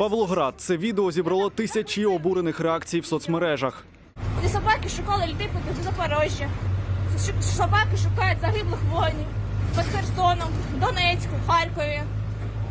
Павлоград це відео зібрало тисячі обурених реакцій в соцмережах. Ці собаки шукали людей по Запорожжя. Собаки шукають загиблих воїнів під Херсоном, Донецьку, Харкові.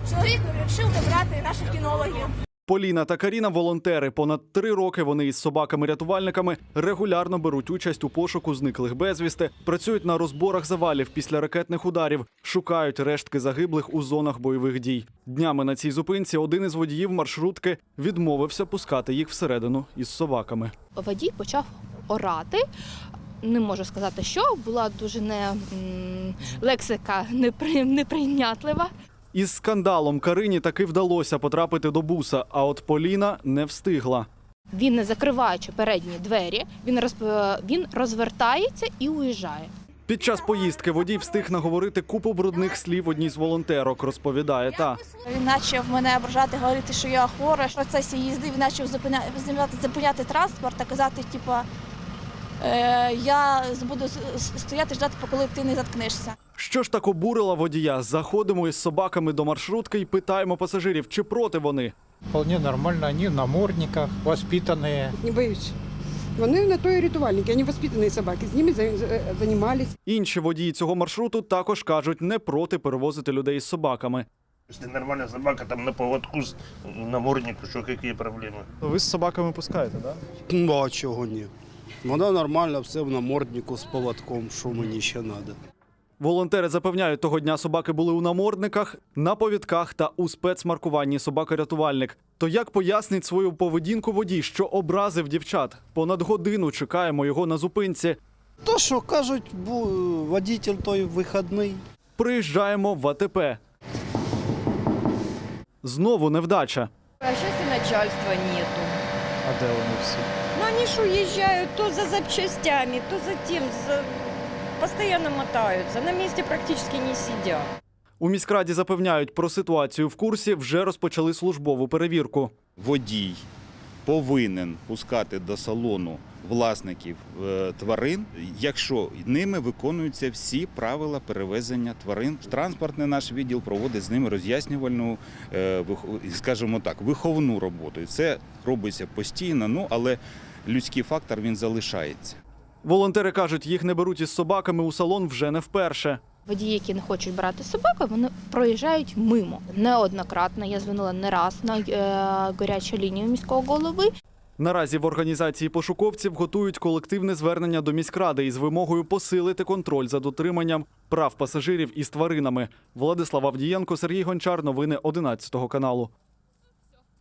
Чоловік вирішив не брати наших кінологів. Поліна та Каріна волонтери. Понад три роки вони із собаками-рятувальниками регулярно беруть участь у пошуку зниклих безвісти, працюють на розборах завалів після ракетних ударів, шукають рештки загиблих у зонах бойових дій. Днями на цій зупинці один із водіїв маршрутки відмовився пускати їх всередину із собаками. водій почав орати. Не можу сказати, що була дуже не лексика непри, неприйнятлива. Із скандалом Карині таки вдалося потрапити до буса, а от Поліна не встигла. Він не закриваючи передні двері, він роз, він розвертається і уїжджає. Під час поїздки водій встиг наговорити купу брудних слів одній з волонтерок, розповідає та. Він почав мене ображати, говорити, що я хвора. В процесі їзди він почав зупиняти, зупиняти, транспорт та казати, типу, е, я буду стояти ждати, поки ти не заткнешся. Що ж так обурила водія? Заходимо із собаками до маршрутки і питаємо пасажирів, чи проти вони. Вполне нормально, они в намордниках, воспитанные. Не боюсь. Вони на то і рятувальники, вони воспитані собаки, з ними за- за- займались. Інші водії цього маршруту також кажуть, не проти перевозити людей із собаками. Если нормальная собака там на поводку, с- на морднику, что какие проблемы? Ви з собаками пускаєте, так? Да? Ну, а чого ні? Вона нормально, все в наморднику з поводком, що мені ще треба. Волонтери запевняють, того дня собаки були у намордниках, на повідках та у спецмаркуванні собака-рятувальник. То як пояснить свою поведінку водій, що образив дівчат? Понад годину чекаємо його на зупинці. То що кажуть, водитель той вихідний. Приїжджаємо в АТП. Знову невдача. А сейчас и начальства нету. А де вони всі? Но они ж уезжают то за запчастями, то за тем, за... постоянно мотаются. На месте практически не сидят. У міськраді запевняють про ситуацію в курсі, вже розпочали службову перевірку. водій повинен пускати до салону власників е, тварин, якщо ними виконуються всі правила перевезення тварин. Транспортний наш відділ проводить з ними роз'яснювальну, е, скажімо так, виховну роботу. І це робиться постійно, ну але людський фактор він залишається. Волонтери кажуть, їх не беруть із собаками у салон вже не вперше. Водії, які не хочуть брати собаку, вони проїжджають мимо. Неоднократно я дзвонила не раз на е, гарячу лінію міського голови. Наразі в організації пошуковців готують колективне звернення до міськради із вимогою посилити контроль за дотриманням прав пасажирів із тваринами. Владислав Авдієнко, Сергій Гончар. Новини 11 каналу.